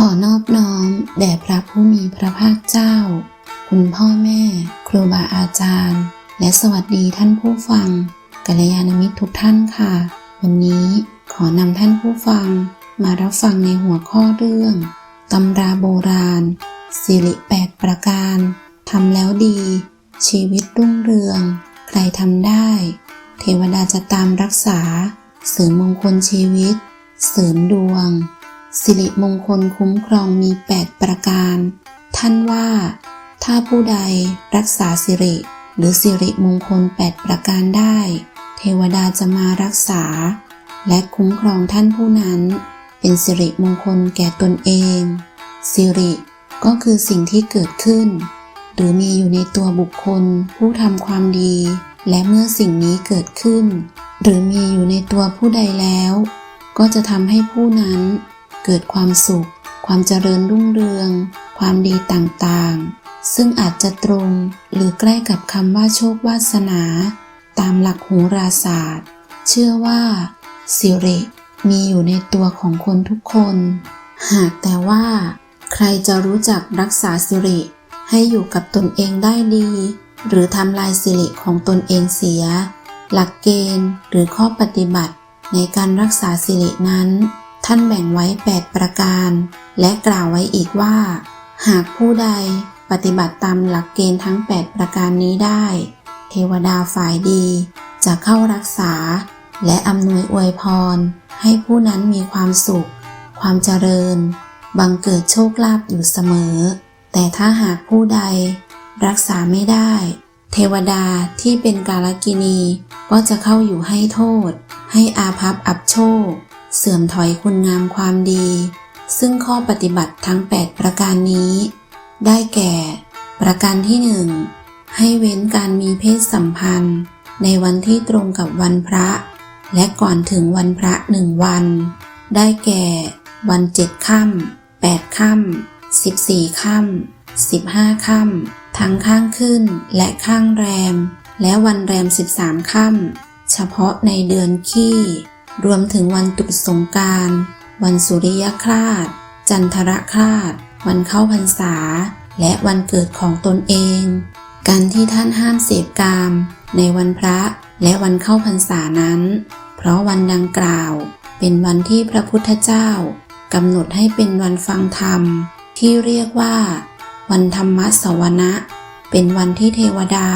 ขอนอบน้อม แด่พระผู้มีพระภาคเจ้า คุณพ่อแม่ ครูบาอาจารย์ และสวัสดีท่านผู้ฟัง กัลยาณมิตรทุกท่านค่ะ วันนี้ขอนำท่านผู้ฟัง มารับฟังในหัวข้อเรื่องตำราโบราณ สิริแปดประการทำแล้วดี ชีวิตรุ่งเรือง ใครทำได้ เทวดาจะตามรักษา เสริมมงคลชีวิต เสริมดวง สิริมงคลคุ้มครองมี 8 ประการ ท่านว่า ถ้าผู้ใดรักษาสิริ หรือสิริมงคล 8 ประการได้ เทวดาจะมารักษา และคุ้มครองท่านผู้นั้น เป็นสิริมงคลแก่ตนเอง สิริก็คือสิ่งที่เกิดขึ้น หรือมีอยู่ในตัวบุคคลผู้ทำความดี และเมื่อสิ่งนี้เกิดขึ้น หรือมีอยู่ในตัวผู้ใดแล้ว ก็จะทำให้ผู้นั้น เกิดความสุข ความเจริญรุ่งเรือง ความดีต่างๆ ซึ่งอาจจะตรงหรือใกล้กับคำว่าโชควาสนา ตามหลักโหราศาสตร์ เชื่อว่า สิริมีอยู่ในตัวของคนทุกคน หากแต่ว่า ใครจะรู้จักรักษาสิริให้อยู่กับตนเองได้ดี หรือทำลายสิริของตนเองเสีย หลักเกณฑ์หรือข้อปฏิบัติในการรักษาสิรินั้น ท่านแบ่งไว้ 8 ประการ และกล่าวไว้อีกว่า หากผู้ใดปฏิบัติตามหลักเกณฑ์ทั้ง 8 ประการนี้ได้ เทวดาฝ่ายดีจะเข้ารักษา และอำนวยอวยพร ให้ผู้นั้นมีความสุข ความเจริญ บังเกิดโชคลาภอยู่เสมอ แต่ถ้าหากผู้ใด รักษาไม่ได้ เทวดาที่เป็นกาลกินีก็จะเข้าอยู่ให้โทษ ให้อาภัพอับโชค เสื่อมถอยคุณงามความดี ซึ่งข้อปฏิบัติทั้ง 8 ประการนี้ ได้แก่ ประการที่หนึ่งให้เว้นการมีเพศสัมพันธ์ ในวันที่ตรงกับวันพระ และก่อนถึงวันพระหนึ่งวัน ได้แก่ วันเจ็ดค่ำแปดค่ำสิบสี่ค่ำสิบห้าค่ำทั้งข้างขึ้นและข้างแรม และวันแรมสิบสามค่ำเฉพาะในเดือนขี้ รวมถึงวันตรุษสงการ วันสุริยคราสจันทรคราสวันเข้าพรรษา และวันเกิดของตนเอง การที่ท่านห้ามเสพกาม ในวันพระและวันเข้าพรรษานั้น เพราะวันดังกล่าว เป็นวันที่พระพุทธเจ้ากำหนดให้เป็นวันฟังธรรม ที่เรียกว่า วันธรรมสวนะ เป็นวันที่เทวดา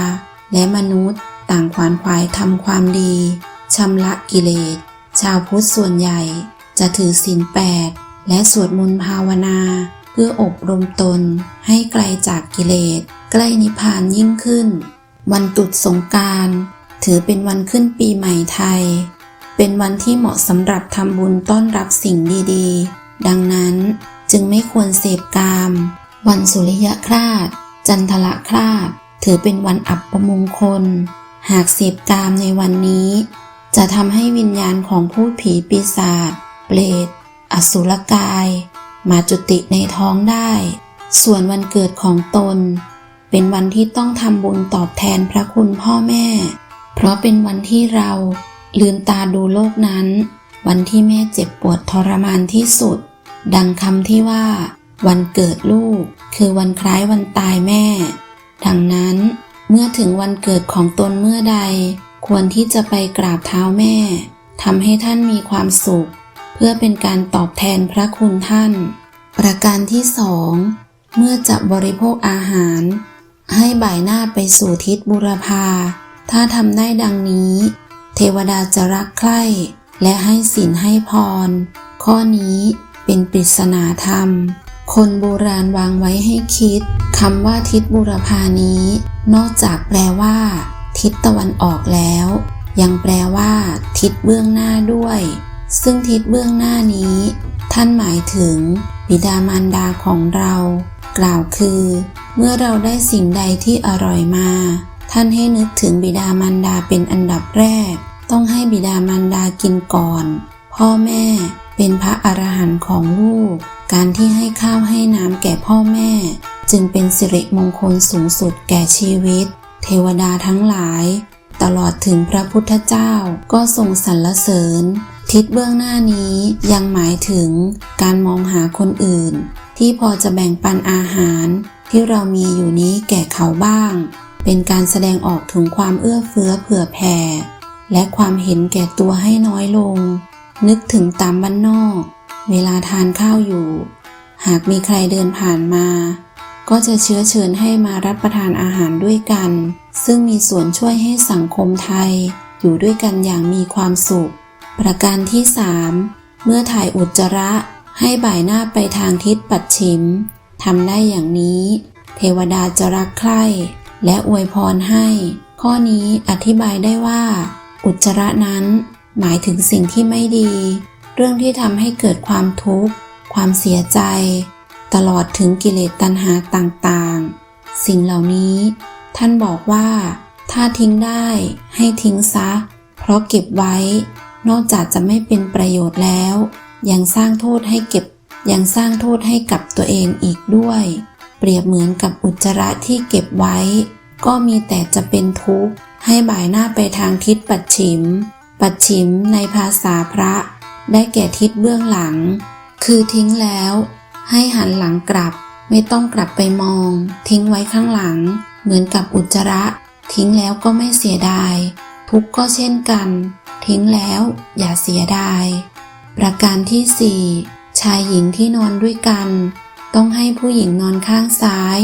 และมนุษย์ต่างขวานขวายทำความดีชำระกิเลส ชาวพุทธส่วนใหญ่จะถือศีลแปดและสวดมนต์ภาวนา เพื่ออบรมตนให้ไกลจากกิเลส ใกล้นิพพานยิ่งขึ้น วันตรุษสงการถือเป็นวันขึ้นปีใหม่ไทย เป็นวันที่เหมาะสำหรับทำบุญต้อนรับสิ่งดีๆ ดังนั้นจึงไม่ควรเสพกาม วันสุริยคราสจันทละคราสถือเป็นวันอับประมงคล หากเสพกามในวันนี้ จะทำให้วิญญาณของผู้ผีปีศาจ เปรต อสุรกาย มาจุติในท้องได้ ส่วนวันเกิดของตน เป็นวันที่ต้องทำบุญตอบแทนพระคุณพ่อแม่ เพราะเป็นวันที่เราลืมตาดูโลกนั้น วันที่แม่เจ็บปวดทรมานที่สุด ดังคำที่ว่า วันเกิดลูก คือวันคล้ายวันตายแม่ ดังนั้นเมื่อถึงวันเกิดของตนเมื่อใด ควรที่จะไปกราบเท้าแม่ทำให้ท่านมีความสุข เพื่อเป็นการตอบแทนพระคุณท่าน ประการที่สองเมื่อจะบริโภคอาหาร ให้บ่ายหน้าไปสู่ทิศบุรพา ถ้าทำได้ดังนี้ เทวดาจะรักใคร่และให้สินให้พร ข้อนี้เป็นปริศนาธรรม คนโบราณวางไว้ให้คิดคำว่าทิศบุรพานี้ นอกจากแปลว่า ทิศตะวันออกแล้ว ยังแปลว่า ทิศเบื้องหน้าด้วย ซึ่งทิศเบื้องหน้านี้ ท่านหมายถึง บิดามารดาของเรา กล่าวคือ เมื่อเราได้สิ่งใดที่อร่อยมา ท่านให้นึกถึงบิดามารดาเป็นอันดับแรก ต้องให้บิดามารดากินก่อน พ่อแม่เป็นพระอรหันต์ของลูก การที่ให้ข้าวให้น้ำแก่พ่อแม่ จึงเป็นสิริมงคลสูงสุดแก่ชีวิต วดาทั้งหลาย ตลอดถึงพระพุทธเจ้าก็ทรงสรรเสริญ ทิศเบื้องหน้านี้ยังหมายถึงการมองหาคนอื่น ที่พอจะแบ่งปันอาหารที่เรามีอยู่นี้แก่เขาบ้าง เป็นการแสดงออกถึงความเอื้อเฟื้อเผื่อแผ่และความเห็นแก่ตัวให้น้อยลง นึกถึงตามบ้านนอก เวลาทานข้าวอยู่ หากมีใครเดินผ่านมา ก็จะเชื้อเชิญให้มารับประทานอาหารด้วยกัน ซึ่งมีส่วนช่วยให้สังคมไทยอยู่ด้วยกันอย่างมีความสุข ประการที่สามเมื่อถ่ายอุจจาระให้บ่ายหน้าไปทางทิศปัดฉิมทำได้อย่างนี้ เทวดาจะรักใคร่และอวยพรให้ ข้อนี้อธิบายได้ว่า อุจจาระนั้น หมายถึงสิ่งที่ไม่ดี เรื่องที่ทำให้เกิดความทุกข์ ความเสียใจ ตลอดถึงกิเลสตัณหาต่างๆ สิ่งเหล่านี้ ท่านบอกว่า ถ้าทิ้งได้ให้ทิ้งซะ เพราะเก็บไว้ นอกจากจะไม่เป็นประโยชน์แล้ว ยังสร้างโทษให้เก็บ ยังสร้างโทษให้กับตัวเองอีกด้วย เปรียบเหมือนกับอุจจาระที่เก็บไว้ ก็มีแต่จะเป็นทุกข์ ให้บ่ายหน้าไปทางทิศปัดฉิม ปัดฉิมในภาษาพระ ได้แก่ทิศเบื้องหลัง คือทิ้งแล้ว ให้หันหลังกลับไม่ต้องกลับไปมอง ทิ้งไว้ข้างหลัง เหมือนกับอุจจาระ ทิ้งแล้วก็ไม่เสียดาย ทุกก็เช่นกัน ทิ้งแล้วอย่าเสียดาย ประการที่สี่ชายหญิงที่นอนด้วยกัน ต้องให้ผู้หญิงนอนข้างซ้าย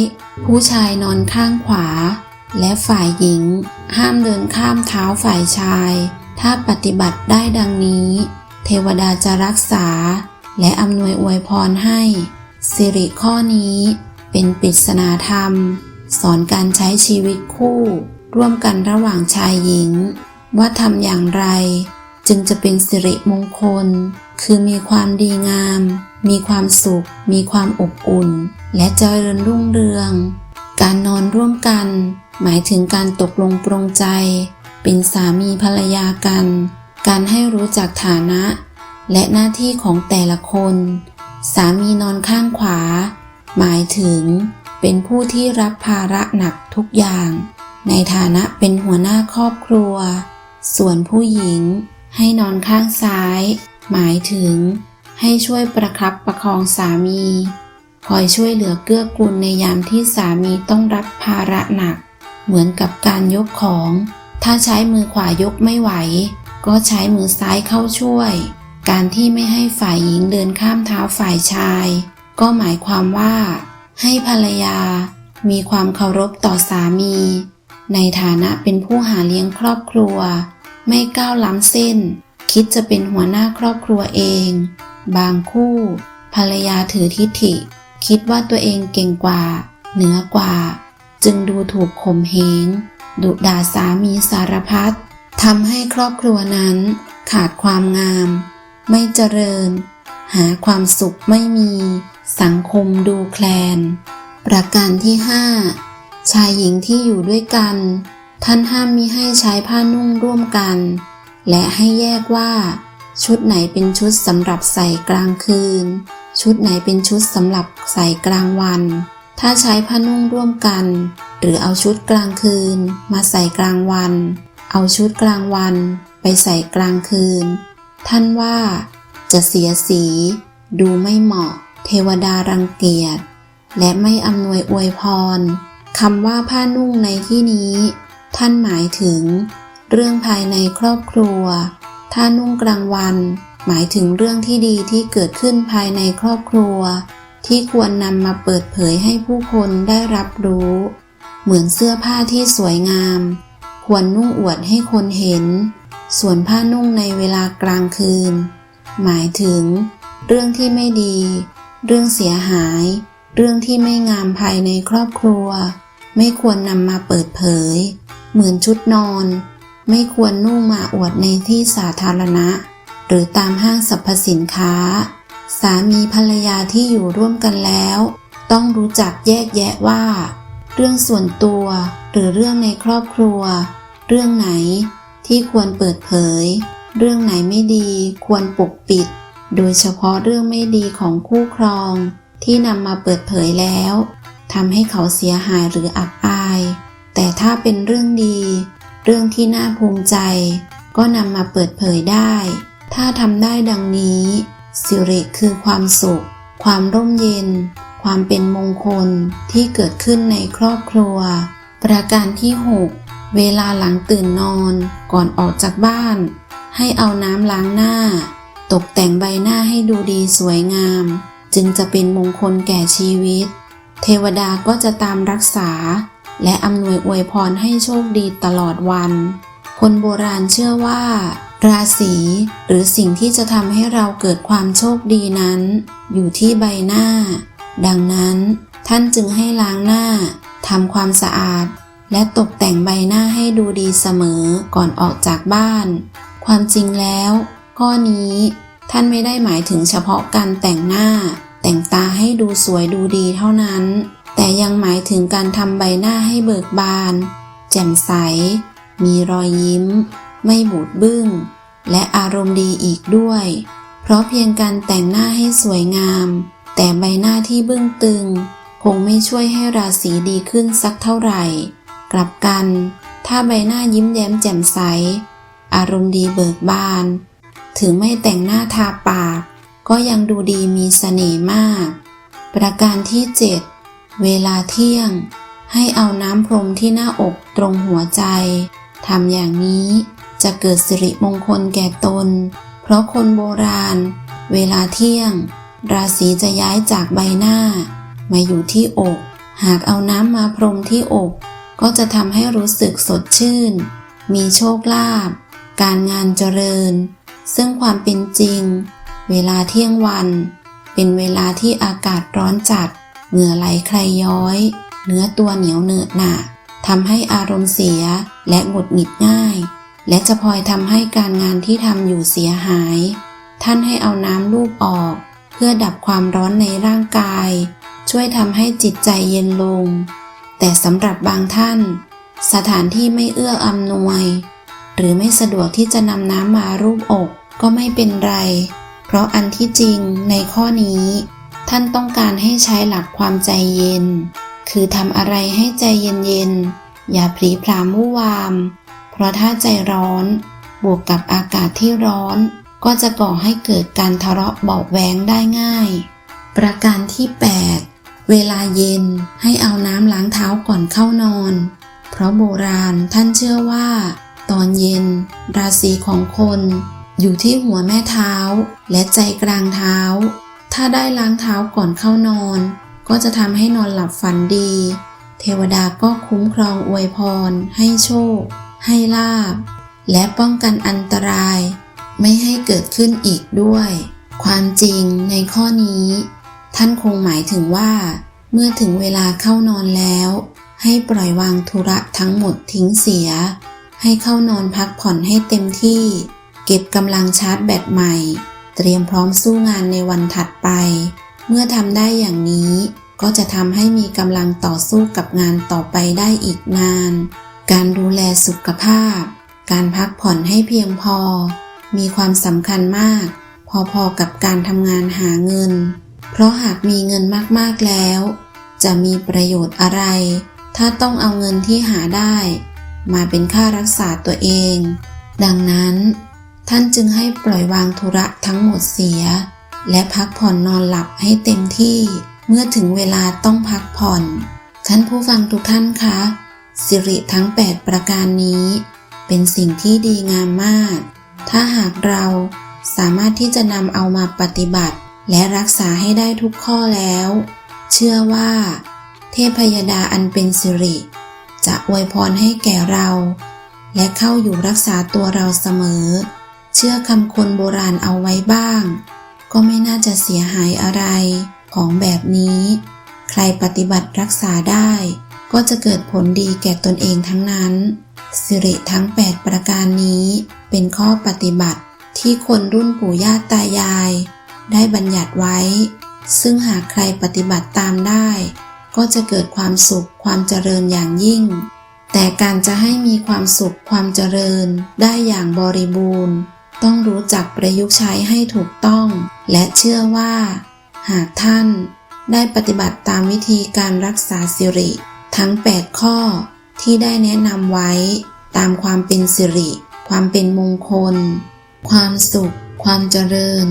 ผู้ชายนอนข้างขวา และฝ่ายหญิง ห้ามเดินข้ามเท้าฝ่ายชาย ถ้าปฏิบัติได้ดังนี้ เทวดาจะรักษา และอำนวยอวยพรให้สิริข้อนี้เป็นปริศนาธรรม สอนการใช้ชีวิตคู่ ร่วมกันระหว่างชายหญิง ว่าทำอย่างไร จึงจะเป็นสิริมงคล คือมีความดีงาม มีความสุข มีความอบอุ่น และเจริญรุ่งเรือง การนอนร่วมกัน หมายถึงการตกลงปรงใจ เป็นสามีภรรยากัน การให้รู้จักฐานะ และหน้าที่ของแต่ละคน สามีนอนข้างขวา หมายถึง เป็นผู้ที่รับภาระหนักทุกอย่าง ในฐานะเป็นหัวหน้าครอบครัว ส่วนผู้หญิง ให้นอนข้างซ้าย หมายถึง ให้ช่วยประครับประคองสามี คอยช่วยเหลือเกื้อกูลในยามที่สามีต้องรับภาระหนัก เหมือนกับการยกของ ถ้าใช้มือขวายกไม่ไหว ก็ใช้มือซ้ายเข้าช่วย การที่ไม่ให้ฝ่ายหญิงเดินข้ามเท้าฝ่ายชาย ก็หมายความว่า ให้ภรรยามีความเคารพต่อสามี ในฐานะเป็นผู้หาเลี้ยงครอบครัว ไม่ก้าวล้ำเส้น คิดจะเป็นหัวหน้าครอบครัวเอง บางคู่ ภรรยาถือทิฐิ คิดว่าตัวเองเก่งกว่า เหนือกว่า จึงดูถูกข่มเหงดุด่าสามีสารพัดทำให้ครอบครัวนั้น ขาดความงาม ไม่เจริญ หาความสุขไม่มี สังคมดูแคลน ประการที่ห้าชายหญิงที่อยู่ด้วยกัน ท่านห้ามมิให้ใช้ผ้านุ่งร่วมกัน และให้แยกว่า ชุดไหนเป็นชุดสำหรับใส่กลางคืน ชุดไหนเป็นชุดสำหรับใส่กลางวัน ถ้าใช้ผ้านุ่งร่วมกัน หรือเอาชุดกลางคืน มาใส่กลางวัน เอาชุดกลางวัน ไปใส่กลางคืน ท่านว่า จะเสียสี ดูไม่เหมาะ เทวดารังเกียจ และไม่อำนวยอวยพรคำว่าผ้านุ่งในที่นี้ ท่านหมายถึง เรื่องภายในครอบครัว ถ้านุ่งกลางวัน หมายถึงเรื่องที่ดีที่เกิดขึ้นภายในครอบครัว ที่ควรนำมาเปิดเผยให้ผู้คนได้รับรู้ เหมือนเสื้อผ้าที่สวยงาม ควรนุ่งอวดให้คนเห็น ส่วนผ้านุ่งในเวลากลางคืน หมายถึง เรื่องที่ไม่ดี เรื่องเสียหาย เรื่องที่ไม่งามภายในครอบครัว ไม่ควรนำมาเปิดเผย เหมือนชุดนอน ไม่ควรนุ่งมาอวดในที่สาธารณะ หรือตามห้างสรรพสินค้า สามีภรรยาที่อยู่ร่วมกันแล้ว ต้องรู้จักแยกแยะว่า เรื่องส่วนตัวหรือเรื่องในครอบครัว เรื่องไหนที่ควรเปิดเผย เรื่องไหนไม่ดีควรปกปิด โดยเฉพาะเรื่องไม่ดีของคู่ครองที่นำมาเปิดเผยแล้วทำให้เขาเสียหายหรืออับอาย แต่ถ้าเป็นเรื่องดี เรื่องที่น่าภูมิใจ ก็นำมาเปิดเผยได้ ถ้าทำได้ดังนี้ สิริคือความสุข ความร่มเย็น ความเป็นมงคลที่เกิดขึ้นในครอบครัว ประการที่ 6 เวลาหลังตื่นนอนก่อนออกจากบ้าน ให้เอาน้ำล้างหน้า ตกแต่งใบหน้าให้ดูดีสวยงาม จึงจะเป็นมงคลแก่ชีวิต เทวดาก็จะตามรักษา และอำนวยอวยพรให้โชคดีตลอดวัน คนโบราณเชื่อว่า ราศีหรือสิ่งที่จะทำให้เราเกิดความโชคดีนั้น อยู่ที่ใบหน้า ดังนั้นท่านจึงให้ล้างหน้าทำความสะอาด และตกแต่งใบหน้าให้ดูดีเสมอก่อนออกจากบ้าน ความจริงแล้ว ข้อนี้ท่านไม่ได้หมายถึงเฉพาะการแต่งหน้า แต่งตาให้ดูสวยดูดีเท่านั้น แต่ยังหมายถึงการทำใบหน้าให้เบิกบาน แจ่มใส มีรอยยิ้ม ไม่บูดบึ้ง และอารมณ์ดีอีกด้วย เพราะเพียงการแต่งหน้าให้สวยงาม แต่ใบหน้าที่บึ้งตึง คงไม่ช่วยให้ราศีดีขึ้นสักเท่าไหร่ กลับกัน ถ้าใบหน้ายิ้มแย้มแจ่มใส อารมณ์ดีเบิกบาน ถึงไม่แต่งหน้าทาปาก ก็ยังดูดีมีเสน่ห์มาก ประการที่ 7 เวลาเที่ยง ให้เอาน้ำพรมที่หน้าอกตรงหัวใจทำอย่างนี้จะเกิดสิริมงคลแก่ตน เพราะคนโบราณ เวลาเที่ยง ราศีจะย้ายจากใบหน้า มาอยู่ที่อก หากเอาน้ำมาพรมที่อก ก็จะทำให้รู้สึกสดชื่น มีโชคลาภการงานเจริญ ซึ่งความเป็นจริง เวลาเที่ยงวัน เป็นเวลาที่อากาศร้อนจัด เหงื่อไหลใครย้อย เนื้อตัวเหนียวเหนอะหนะทำให้อารมณ์เสียและหงุดหงิดง่าย และจะพลอยทำให้การงานที่ทำอยู่เสียหาย ท่านให้เอาน้ำลูบออก เพื่อดับความร้อนในร่างกาย ช่วยทำให้จิตใจเย็นลง แต่สำหรับบางท่าน สถานที่ไม่เอื้ออำนวย หรือไม่สะดวกที่จะนำน้ำมารูปอกก็ไม่เป็นไร เพราะอันที่จริงในข้อนี้ ท่านต้องการให้ใช้หลักความใจเย็น คือทำอะไรให้ใจเย็นๆ อย่าพลีพรามวุ่วาม เพราะถ้าใจร้อน บวกกับอากาศที่ร้อน ก็จะก่อให้เกิดการทะเลาะเบาะแวงได้ง่าย ประการที่ 8 เวลาเย็นให้เอาน้ำล้างเท้าก่อนเข้านอน เพราะโบราณท่านเชื่อว่า ตอนเย็น ราศีของคน อยู่ที่หัวแม่เท้า และใจกลางเท้า ถ้าได้ล้างเท้าก่อนเข้านอน ก็จะทำให้นอนหลับฝันดี เทวดาก็คุ้มครองอวยพร ให้โชค ให้ลาบ และป้องกันอันตราย ไม่ให้เกิดขึ้นอีกด้วย ความจริงในข้อนี้ ท่านคงหมายถึงว่า เมื่อถึงเวลาเข้านอนแล้ว ให้ปล่อยวางธุระทั้งหมดทิ้งเสีย ให้เข้านอนพักผ่อนให้เต็มที่ เก็บกำลังชาร์จแบตใหม่ เตรียมพร้อมสู้งานในวันถัดไป เมื่อทำได้อย่างนี้ ก็จะทำให้มีกำลังต่อสู้กับงานต่อไปได้อีกนาน การดูแลสุขภาพ การพักผ่อนให้เพียงพอ มีความสำคัญมาก พอๆกับการทำงานหาเงิน เพราะหากมีเงินมากๆแล้ว จะมีประโยชน์อะไร ถ้าต้องเอาเงินที่หาได้ มาเป็นค่ารักษาตัวเอง ดังนั้น ท่านจึงให้ปล่อยวางธุระทั้งหมดเสีย และพักผ่อนนอนหลับให้เต็มที่ เมื่อถึงเวลาต้องพักผ่อนท่านผู้ฟังทุกท่านคะสิริทั้ง 8 ประการนี้ เป็นสิ่งที่ดีงามมาก ถ้าหากเราสามารถที่จะนำเอามาปฏิบัติ และรักษาให้ได้ทุกข้อแล้ว เชื่อว่า เทพยดาอันเป็นสิริ จะอวยพรให้แก่เรา และเข้าอยู่รักษาตัวเราเสมอ เชื่อคำคนโบราณเอาไว้บ้าง ก็ไม่น่าจะเสียหายอะไรของแบบนี้ ใครปฏิบัติรักษาได้ ก็จะเกิดผลดีแก่ตนเองทั้งนั้น สิริทั้ง 8 ประการนี้ เป็นข้อปฏิบัติที่คนรุ่นปู่ย่าตายาย ได้บัญญัติไว้ ซึ่งหากใครปฏิบัติตามได้ ก็จะเกิดความสุขความเจริญอย่างยิ่ง แต่การจะให้มีความสุขความเจริญได้อย่างบริบูรณ์ ต้องรู้จักประยุกต์ใช้ให้ถูกต้อง และเชื่อว่า หากท่านได้ปฏิบัติตามวิธีการรักษาสิริ ทั้ง 8 ข้อที่ได้แนะนำไว้ ตามความเป็นสิริ ความเป็นมงคล ความสุข ความเจริญ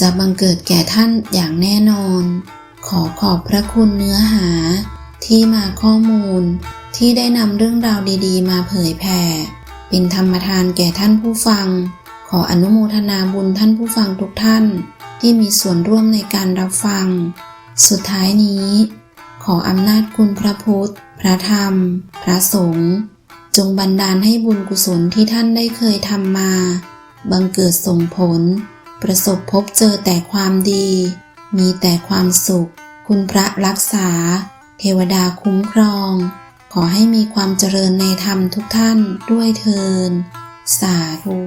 จะบังเกิดแก่ท่านอย่างแน่นอน ขอขอบพระคุณเนื้อหา ที่มาข้อมูล ที่ได้นำเรื่องราวดีๆ มาเผยแผ่ เป็นธรรมทานแก่ท่านผู้ฟัง ขออนุโมทนาบุญท่านผู้ฟังทุกท่าน ที่มีส่วนร่วมในการรับฟัง สุดท้ายนี้ ขออำนาจคุณพระพุทธ พระธรรม พระสงฆ์จงบันดาลให้บุญกุศลที่ท่านได้เคยทำมา บังเกิดส่งผล ประสบพบเจอแต่ความดี มีแต่ความสุข คุณพระรักษา เทวดาคุ้มครอง ขอให้มีความเจริญในธรรมทุกท่านด้วยเทิน สาธุ